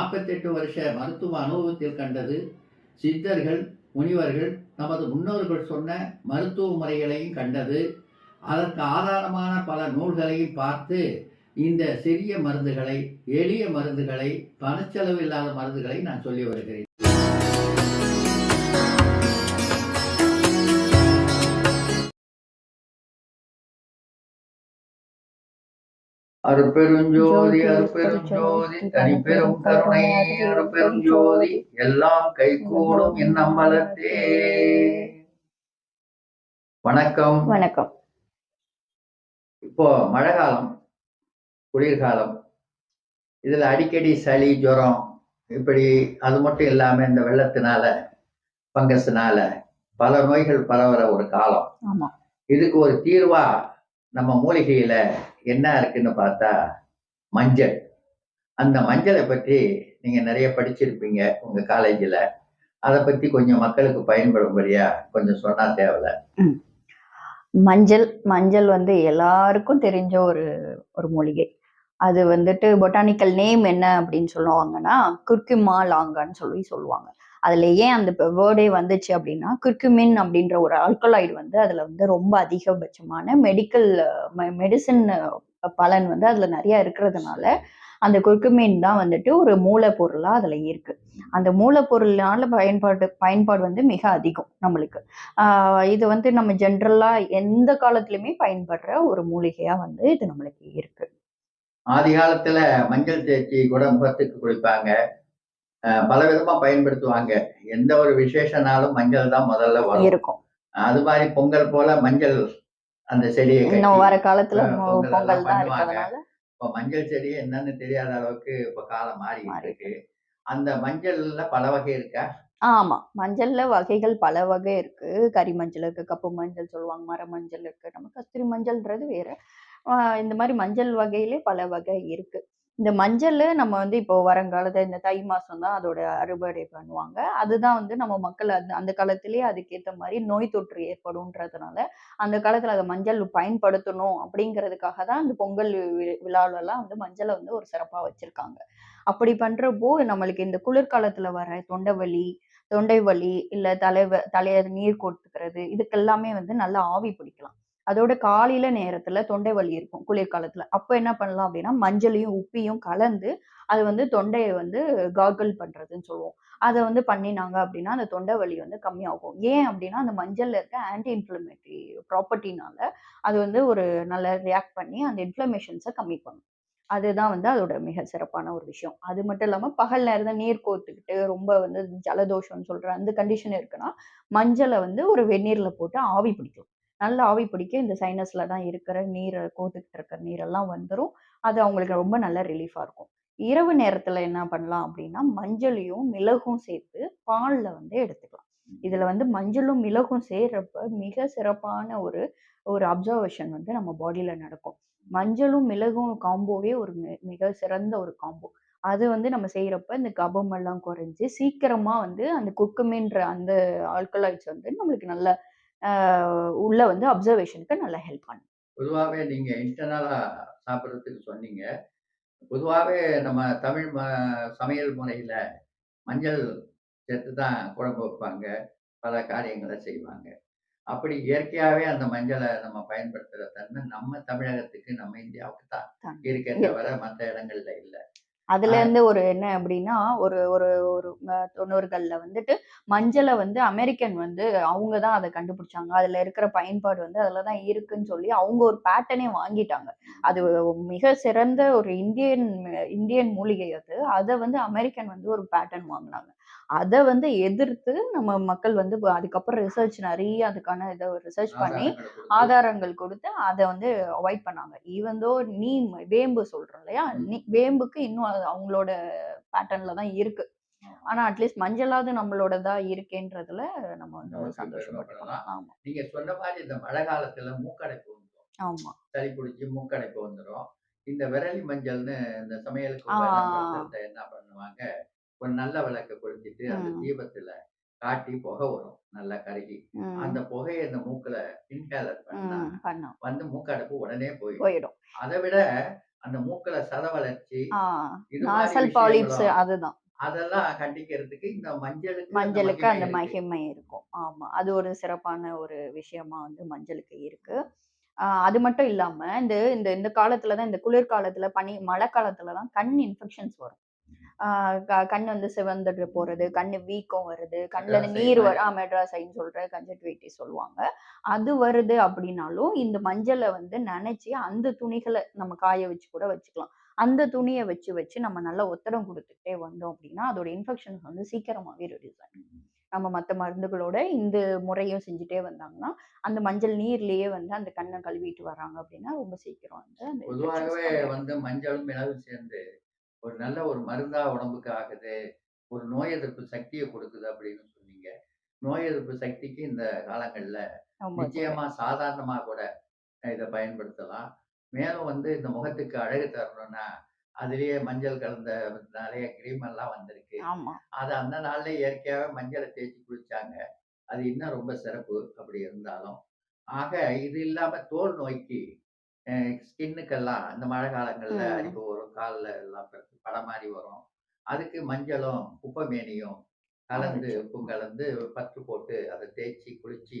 நாற்பத்தெட்டு வருஷ மருத்துவ அனுபவத்தில் கண்டது சித்தர்கள் முனிவர்கள் நமது முன்னோர்கள் சொன்ன மருத்துவ முறைகளையும் கண்டது. அதற்கு ஆதாரமான பல நூல்களையும் பார்த்து இந்த சிறிய மருந்துகளை எளிய மருந்துகளை பணச்செலவு இல்லாத மருந்துகளை நான் சொல்லி வருகிறேன். அருட்பெருஞ்சோதி அருட்பெருஞ்சோதி தனிப்பெரும் கருணை அருட்பெருஞ்சோதி எல்லாம் கைகூடும் இந்நம்பலத்தே வணக்கம். வணக்கம். இப்போ மழை காலம் குளிர்காலம். இதுல அடிக்கடி சளி ஜுரம் இப்படி அது மட்டும் இல்லாம இந்த வெள்ளத்தினால பங்கஸ்னால பல நோய்கள் பரவுற ஒரு காலம். இதுக்கு ஒரு தீர்வா நம்ம மூலிகையில என்ன இருக்குன்னு பார்த்தா மஞ்சள். அந்த மஞ்சளை பற்றி நீங்க நிறைய படிச்சிருப்பீங்க உங்க காலேஜில். அதை பத்தி கொஞ்சம் மக்களுக்கு பயன்படும்படியா கொஞ்சம் சொன்னா தேவையில்ல மஞ்சள் மஞ்சள் வந்து எல்லாருக்கும் தெரிஞ்ச ஒரு ஒரு மூலிகை. அது வந்துட்டு பொட்டானிக்கல் நேம் என்ன அப்படின்னு சொல்லுவாங்கன்னா குர்குமா லாங்கான்னு சொல்லி சொல்லுவாங்க. அதுல ஏன் அந்த வேர்டே வந்துச்சு அப்படின்னா குர்குமின் அப்படின்ற ஒரு ஆல்கலாய்டு வந்து அதுல வந்து ரொம்ப அதிகபட்சமான மெடிக்கல் மெடிசன் பலன் வந்து அதுல நிறைய இருக்கிறதுனால அந்த குர்குமின் தான் வந்துட்டு ஒரு மூலப்பொருளா அதுல இருக்கு. அந்த மூலப்பொருள்னால பயன்பாடு பயன்பாடு வந்து மிக அதிகம் நம்மளுக்கு. ஆஹ் இது வந்து நம்ம ஜென்ரலா எந்த காலத்திலுமே பயன்படுற ஒரு மூலிகையா வந்து இது நம்மளுக்கு இருக்கு. ஆதி காலத்துல மஞ்சள் தேய்ச்சி கூட முகத்துக்கு குளிப்பாங்க. பல விதமா பயன்படுத்துவாங்க. எந்த ஒரு விசேஷ நாளும் மஞ்சள் தான் முதல்ல வரும். இருக்கும். அது மாதிரி பொங்கல் போல மஞ்சள் அந்த செடியை இன்னும் வர காலத்துல பொங்கல் தான் இப்போ மஞ்சள் செடி என்னன்னு தெரியாத அளவுக்கு இப்ப காலம் மாறி இருக்கு. அந்த மஞ்சள்ல பல வகை இருக்கா? ஆமா. மஞ்சள்ல வகைகள் பல வகை இருக்கு. கறி மஞ்சள் இருக்கு கப்பு மஞ்சள் சொல்லுவாங்க மர மஞ்சள் இருக்கு. நம்ம கஸ்தூரி மஞ்சள்ன்றது வேற. இந்த மாதிரி மஞ்சள் வகையிலே பல வகை இருக்கு. இந்த மஞ்சள் நம்ம வந்து இப்போ வருங்காலத்துல இந்த தை மாதம் தான் அதோட அறுவடை பண்ணுவாங்க. அதுதான் வந்து நம்ம மக்கள் அந்த அந்த காலத்திலேயே அதுக்கேற்ற மாதிரி நோய் தொற்று ஏற்படும்ன்றதுனால அந்த காலத்தில் அதை மஞ்சள் பயன்படுத்தணும் அப்படிங்கிறதுக்காக தான் அந்த பொங்கல் விழாவிலலாம் வந்து மஞ்சளை வந்து ஒரு சிறப்பாக வச்சுருக்காங்க. அப்படி பண்ணுறப்போ நம்மளுக்கு இந்த குளிர்காலத்தில் வர தொண்டை வலி தொண்டை வலி இல்லை தலை தலையை நீர் கொடுத்துக்கிறது இதுக்கெல்லாமே வந்து நல்லா ஆவி பிடிக்கலாம். அதோட காலையில நேரத்துல தொண்டை வலி இருக்கும் குளிர்காலத்துல. அப்போ என்ன பண்ணலாம் அப்படின்னா மஞ்சளையும் உப்பியும் கலந்து அது வந்து தொண்டையை வந்து கார்கிள் பண்றதுன்னு சொல்லுவோம். அதை வந்து பண்ணினாங்க அப்படின்னா அந்த தொண்டை வலி வந்து கம்மியாகும். ஏன் அப்படின்னா அந்த மஞ்சள்ல இருக்க ஆன்டி இன்ஃப்ளமேட்டரி ப்ராப்பர்ட்டினால அது வந்து ஒரு நல்ல ரியாக்ட் பண்ணி அந்த இன்ஃப்ளமேஷன்ஸை கம்மி பண்ணும். அதுதான் வந்து அதோட மிக சிறப்பான ஒரு விஷயம். அது மட்டும் இல்லாமல் பகல் நேரத்துல நீர் கோர்த்துக்கிட்டு ரொம்ப வந்து ஜலதோஷம்னு சொல்ற அந்த கண்டிஷன் இருக்குன்னா மஞ்சளை வந்து ஒரு வெந்நீர்ல போட்டு ஆவி பிடிக்கும் நல்ல ஆவி பிடிக்க இந்த சைனஸில் தான் இருக்கிற நீரை கோத்துக்கிட்டு இருக்கிற நீரெல்லாம் வந்துடும் அது அவங்களுக்கு ரொம்ப நல்ல ரிலீஃபாக இருக்கும். இரவு நேரத்தில் என்ன பண்ணலாம் அப்படின்னா மஞ்சளையும் மிளகும் சேர்த்து பாலில் வந்து எடுத்துக்கலாம். இதில் வந்து மஞ்சளும் மிளகும் சேர்றப்ப மிக சிறப்பான ஒரு ஒரு அப்சர்வேஷன் வந்து நம்ம பாடியில் நடக்கும். மஞ்சளும் மிளகும் காம்போவே ஒரு மி- மிக சிறந்த ஒரு காம்போ அது வந்து நம்ம செய்கிறப்ப இந்த கபம் எல்லாம் குறைஞ்சு சீக்கிரமாக வந்து அந்த குக்குமின்ற அந்த ஆல்கலாய்ட்ஸ் வந்து நம்மளுக்கு நல்ல உள்ள வந்து அப்சர்வேஷனுக்கு நல்லா ஹெல்ப் பண்ணும் பொதுவாகவே நீங்க இன்டர்னலா சாப்பிட்றதுக்கு சொன்னீங்க பொதுவாகவே நம்ம தமிழ் ம சமையல் முறையில மஞ்சள் சேர்த்து தான் குழம்பு வைப்பாங்க பல காரியங்களை செய்வாங்க அப்படி இயற்கையாவே அந்த மஞ்சளை நம்ம பயன்படுத்துற தன்மை நம்ம தமிழகத்துக்கு நம்ம இந்தியாவுக்கு தான் தான். இருக்கே இருக்கு. தவிர மற்ற இடங்கள்ல இல்ல அதுல இருந்து ஒரு என்ன அப்படின்னா ஒரு ஒரு ஒரு தொண்ணூறுகள்ல வந்துட்டு மஞ்சளை வந்து அமெரிக்கன் வந்து அவங்க தான் அதை கண்டுபிடிச்சாங்க. அதுல இருக்கிற பயன்பாடு வந்து அதுல தான் இருக்குன்னு சொல்லி அவங்க ஒரு பேட்டர்னே வாங்கிட்டாங்க. அது மிக சிறந்த ஒரு இந்தியன் இந்தியன் மூலிகை அது. அதை வந்து அமெரிக்கன் வந்து ஒரு பேட்டர்ன் வாங்கினாங்க. அதை வந்து எதிர்த்து நம்ம மக்கள் வந்து அதுக்கப்புறம் ரிசர்ச் நிறைய அதுக்கான இதை ரிசர்ச் பண்ணி ஆதாரங்களை கொடுத்து. அதை வந்து அவாய்ட் பண்ணாங்க. ஈவன் தோ நீம் வேம்பு சொல்றோம் இல்லையா. நீ- வேம்புக்கு இன்னும் அவங்களோட பேட்டர்ன்ல தான் இருக்கு. ஆனா அட்லீஸ்ட் மஞ்சளாவது நம்மளோடதா இருக்கேன்றதுல நம்ம வந்து சந்தோஷப்பட்டுக்கலாம். ஆமா. நீங்க சொன்ன மாதிரி இந்த மழை காலத்துல மூக்கடைப்பு வந்துடும் ஆமா. சளி பிடிச்சி மூக்கடைப்பு வந்துடும் இந்த விரலி மஞ்சள்னு இந்த சமையலுக்கு என்ன பண்ணுவாங்க? ஒரு நல்ல விளக்க கொளுத்திட்டு அந்த. தீபத்துல காட்டி புகை வரும் நல்லா கருகி அந்த புகையை இந்த மூக்குல இன்ஹேலர் பண்ணா வந்து மூக்கடைப்பு உடனே போயிடும் போயிடும் அதை விட அந்த மூக்குல சத வளர்ச்சி, ஆ இது மாரி நாசல் பாலிப்ஸ் விஷயங்களும் அதுதான். அதெல்லாம் கண்டிக்கிறதுக்கு இந்த மஞ்சளுக்கு அந்த மஞ்சளுக்கு அந்த. மகிமை இருக்கும். ஆமா. அது ஒரு சிறப்பான ஒரு விஷயமா வந்து மஞ்சளுக்கு இருக்கு. அது மட்டும் இல்லாம, இந்த இந்த இந்த காலத்துல தான் இந்த குளிர்காலத்துல, பனி மழை காலத்துல தான் கண் இன்ஃபெக்ஷன்ஸ் வரும். கண் வந்து சிவந்துட்டு போறது, கண்ணு வீக்கம் வருது, ஐ நீர் வர. ஆ மெட்ராஸ் ஐன்னு சொல்ற கன்ஜக்டிவைட்டிஸ் சொல்லுவாங்க. அது வருது அப்படின்னாலும், இந்த மஞ்சள வந்து நனைச்சு அந்த துணிகள நம்ம காய வச்சு கூட வச்சுக்கலாம். அந்த துணிய வச்சு வச்சு நம்ம நல்லா ஒத்தடம் குடுத்துக்கிட்டே வந்தோம் அப்படின்னா, அதோட இன்ஃபெக்ஷன்ஸ் வந்து சீக்கிரமாவே ரெட்யூஸ் ஆயிடும். நம்ம மத்த மருந்துகளோட இந்த முறையும் செஞ்சுட்டே வந்தாங்கன்னா, அந்த மஞ்சள் நீர்லயே வந்து அந்த கண்ண கழுவிட்டு வராங்க அப்படின்னா, ரொம்ப சீக்கிரம் வந்து பொதுவாகவே. வந்து மஞ்சளும், மிளகும் சேர்ந்து ஒரு நல்ல ஒரு மருந்தா உடம்புக்கு ஆகுது. ஒரு நோய் எதிர்ப்பு சக்திய குடுக்குது அப்படின்னு சொன்னீங்க. நோய் எதிர்ப்பு சக்திக்கு இந்த காலங்கள்ல. நிச்சயமா சாதாரணமா கூட இத பயன்படுத்தலாம். மேலும் வந்து இந்த முகத்துக்கு அழகு தரணும்னா, அதிலேயே மஞ்சள் கலந்த நெறைய கிரீம் எல்லாம் வந்திருக்கு. அத அந்த நாள்லயே இயற்கையாவே மஞ்சள தேய்ச்சு குளிச்சாங்க. அது இன்னும் ரொம்ப சிறப்பு அப்படி இருந்தாலும். ஆக இது இல்லாம தோல் நோய்க்கு ஸ்கின்னுக்கெல்லாம் இந்த மழை காலங்கள்ல. அரிப்பு வரும். கால்ல எல்லாம் பெருத்து பட மாரி வரும். அதுக்கு மஞ்சளும், குப்பைமேனியும் கலந்து. உப்பும் கலந்து பற்று போட்டு அத தேய்ச்சு குளிச்சு.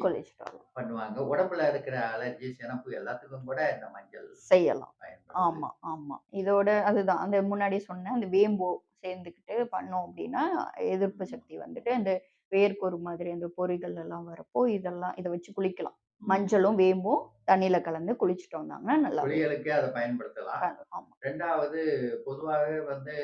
பண்ணுவாங்க. உடம்புல இருக்கிற அலர்ஜி, சினப்பு எல்லாத்துக்கும் கூட இந்த மஞ்சள் செய்யலாம். ஆமா, ஆமா. இதோட அதுதான். அந்த முன்னாடி சொன்ன அந்த வேம்பு சேர்ந்துக்கிட்டு பண்ணோம் அப்டின்னா, எதிர்ப்பு சக்தி வந்துட்டு அந்த வேர்க்கூறு மாதிரி அந்த பொறிகள் எல்லாம் வரப்போ, இதெல்லாம் இத வச்சு குளிக்கலாம். மஞ்சளும், வேம்பும் தண்ணீல கலந்து குளிச்சுட்டு வந்தாங்கன்னா நல்லாவே குளியலுக்கு அத பயன்படுத்தலாம். 2வது பொதுவாகவே வந்து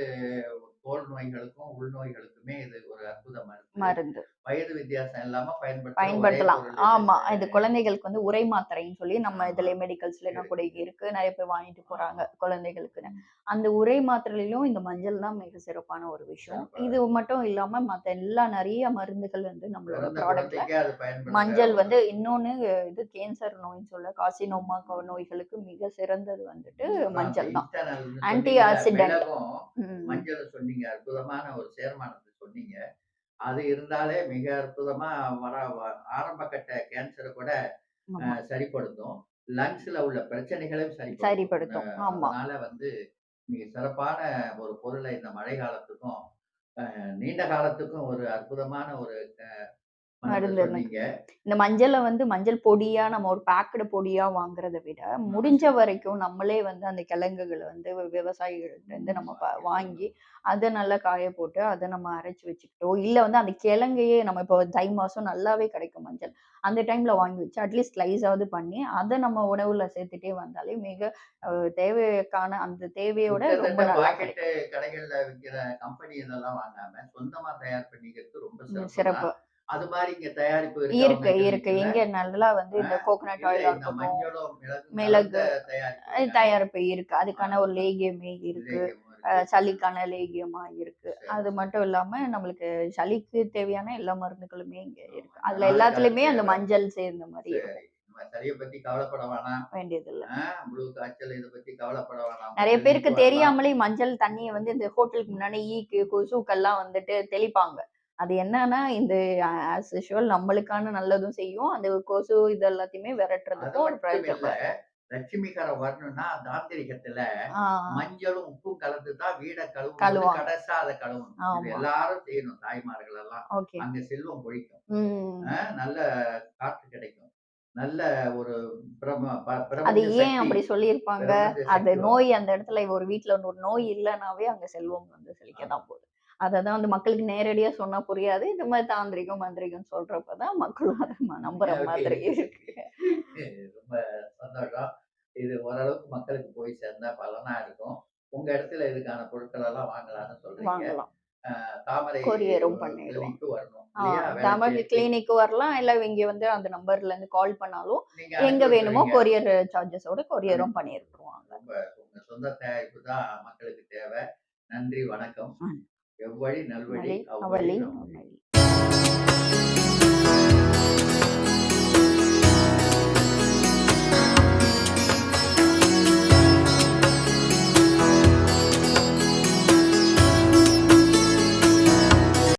தோல் நோய்களுக்கும், உள்நோய்களுக்குமே இது ஒரு அற்புத மருந்து. மருந்து. வயது வித்தியாசம் இல்லாம பயன்படுத்துற ஒரே பயன்படுத்தலாம். ஆமா. இது. குழந்தைகளுக்கு வந்து உரை மாத்திரைன்னு சொல்லி நம்ம. இதுல மெடிக்கல்ஸ்லலாம் கூட இருக்கு. நெறைய பேர் வாங்கிட்டு போறாங்க. ம். அந்த உரை மாத்திரையிலும் இந்த மஞ்சள் தான் மிக சிறப்பான ஒரு விஷயம். இது மட்டும் இல்லாம மத்த எல்லா நெறைய மருந்துகள் வந்து நம்மளோட ப்ராடக்ட்ல பயன்படுத்த மஞ்சள் வந்து இன்னொன்னு இது கேன்சர் நோய்ன்னு சொல்ல கார்சினோமா நோய்களுக்கு மிக சிறந்தது வந்துட்டு மஞ்சள் தான். ஆன்டி சொன்னீங்கல்ல, ஆக்சிடென்ட். மிளகும், ம். மஞ்சளும் சொன்னீங்க. அற்புதமான ஒரு சேர்மானத்த சொன்னீங்க. அது இருந்தாலே மிக அற்புதமா வர ஆரம்ப கட்ட கேன்சர கூட. சரிப்படுத்தும். லங்ஸ்ல உள்ள பிரச்சனைகளையும் சரிப்படுத்தும். சரிப்படுத்தும். அதனால வந்து மிக சிறப்பான ஒரு பொருள இந்த மழை காலத்துக்கும், நீண்ட காலத்துக்கும் ஒரு அற்புதமான ஒரு மருந்த. இந்த மஞ்சள வந்து மஞ்சள் பொடியா நம்ம ஒரு பேக்டு பொடியா வாங்குறத விட, முடிஞ்ச வரைக்கும் நம்மளே வந்து அந்த கிழங்குகள வந்து விவசாயிகள்ட்ட இருந்து நம்ம வாங்கி, அத நல்லா காய போட்டு, அத நம்ம அரைச்சு வச்சுக்கிட்டோ, இல்ல வந்து அந்த கிழங்கையே நம்ம இப்போ தை மாசம் நல்லாவே கிடைக்கும் மஞ்சள். அந்த டைம்ல வாங்கி வச்சு அட்லீஸ்ட் ஸ்லைஸாவது பண்ணி, அத நம்ம உணவுல சேர்த்துட்டே வந்தாலே மிக தேவைக்கான அந்த தேவையோட ரொம்ப நல்லா. கடைகள்ல விக்கிற கம்பெனி இதெல்லாம் வாங்காம, சொந்தமா தயார் பண்ணிக்கிறது ரொம்ப. சிறப்பு. அது மாரி இங்க தயாரிப்பு இருக்கா இருக்கு, இருக்கு. எங்க நல்லா வந்து இந்த கோகனட் ஆயிலா இருக்கட்டும், மிளகு தயாரிப்பு இருக்கா? இருக்கு. அதுக்கான ஒரு லேகியமே இருக்கு. இருக்கு. சளிக்கான லேகியமா இருக்கு. அது. மட்டும் இல்லாம நம்மளுக்கு சளிக்கு தேவையான எல்லா மருந்துகளுமே இங்க. இருக்கு. அதுல எல்லாத்துலயுமே அந்த. மஞ்சள் சேர்ந்த. நம்ம சளிய பத்தி கவலைப்பட வேணாம். வேண்டியதில்ல. முழு காய்ச்சல் இத பத்தி கவலைப்பட வேணாம். நெறைய பேருக்கு. தெரியாமலே மஞ்சள் தண்ணிய வந்து இந்த ஹோட்டலுக்கு முன்னாடி ஈக்கு, கொசுக்கெல்லாம் வந்துட்டு தெளிப்பாங்க. அது என்னன்னா, இந்த ஆஸ் யூசுவல் நம்மளுக்கான நல்லதும் செய்யும். அந்த கொசு இது எல்லாத்தையுமே விரட்டுறதுக்கும் ஒரு. பிரயோஜனமா வரணும்னா தாந்திரிகத்துல. மஞ்சளும், உப்பும் கலந்து தான் வீட கழுவும்போது கழுவாங்க. கடைசா அத ஆமா. எல்லாரும் செய்யணும் தாய்மார்கள் எல்லாம். அங்க செல்வம் கொழிக்கும். ம். ஆ நல்ல காற்று கிடைக்கும். நல்ல ஒரு பிரம அது ஏன் அப்படி சொல்லியிருப்பாங்க? அது. நோய் அந்த இடத்துல ஒரு வீட்ல ஒரு நோய் இல்லனாவே அங்க செல்வம் வந்து செழிக்க ஆமா. தான் வந்து மக்களுக்கு நேரடியா சொன்னா புரியாது. இந்த மாரி தாந்திரிகம், மந்திரிகம் சொல்றப்ப தான் மக்களும் அத ம நம்புற மாதிரி இருக்கு. ரொம்ப சந்தோஷம். இது ஓரளவுக்கு மக்களுக்கு போய் சேர்ந்தா பலனா இருக்கும். உங்க இடத்துல இதுக்கான பொருட்கள் எல்லாம் வாங்கலாம்னு சொல்றீங்க. தாமரை கொரியரும் பண்ணிடுவோம். வேளச்சேரி கிளினிக்கு வரலாம். இல்ல இங்க வந்து அந்த நம்பர்ல இருந்து கால் பண்ணாலும், எங்க வேணுமோ. கொரியர் சார்ஜஸோட கொரியரும் பண்ணி விட்டுருவாங்க. ரொம்ப உங்க சொந்த தயாரிப்பு தான் மக்களுக்கு தேவை. நன்றி, வணக்கம். ఎవ్వడి నల్వడి అవళి ఉన్నాయి